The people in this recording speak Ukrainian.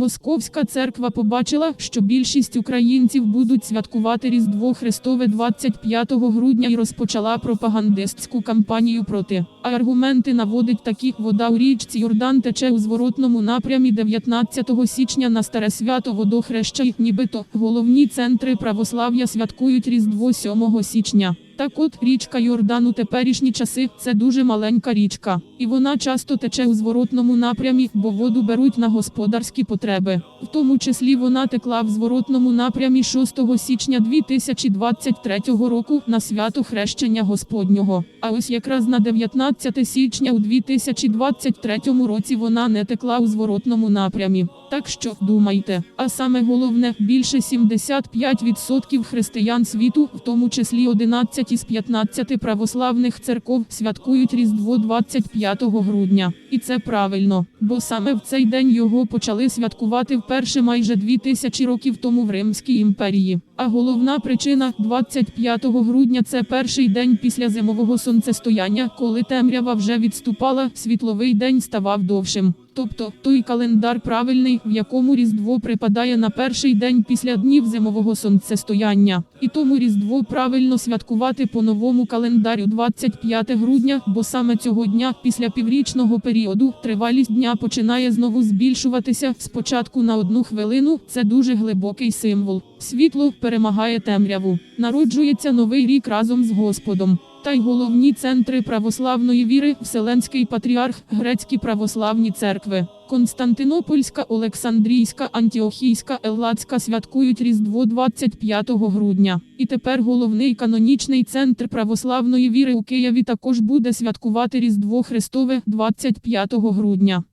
Московська церква побачила, що більшість українців будуть святкувати Різдво Христове 25 грудня і розпочала пропагандистську кампанію проти. А аргументи наводить такі: вода у річці Йордан тече у зворотному напрямі 19 січня на старе свято водохреща, і нібито головні центри православ'я святкують Різдво 7 січня. Так от річка Йордан у теперішні часи це дуже маленька річка, і вона часто тече у зворотному напрямі, бо воду беруть на господарські потреби. В тому числі вона текла в зворотному напрямі 6 січня 2023 року на свято хрещення Господнього. А ось якраз на 19 січня у 2023 році вона не текла у зворотному напрямі. Так що думайте, а саме головне, більше 75% християн світу, в тому числі 11 із 15 православних церков, святкують Різдво 25 грудня. І це правильно, бо саме в цей день його почали святкувати вперше майже 2000 років тому в Римській імперії. А головна причина 25 грудня це перший день після зимового сонцестояння, коли темрява вже відступала, світловий день ставав довшим. Тобто той календар правильний, в якому Різдво припадає на перший день після днів зимового сонцестояння. І тому Різдво правильно святкувати по новому календарю 25 грудня, бо саме цього дня, після піврічного періоду, тривалість дня починає знову збільшуватися спочатку на одну хвилину. Це дуже глибокий символ. Світло перемагає темряву. Народжується новий рік разом з Господом. Та й головні центри православної віри Вселенський патріарх, грецькі православні церкви. Константинопольська, Олександрійська, Антіохійська, Елладська святкують Різдво 25 грудня. І тепер головний канонічний центр православної віри у Києві також буде святкувати Різдво Христове 25 грудня.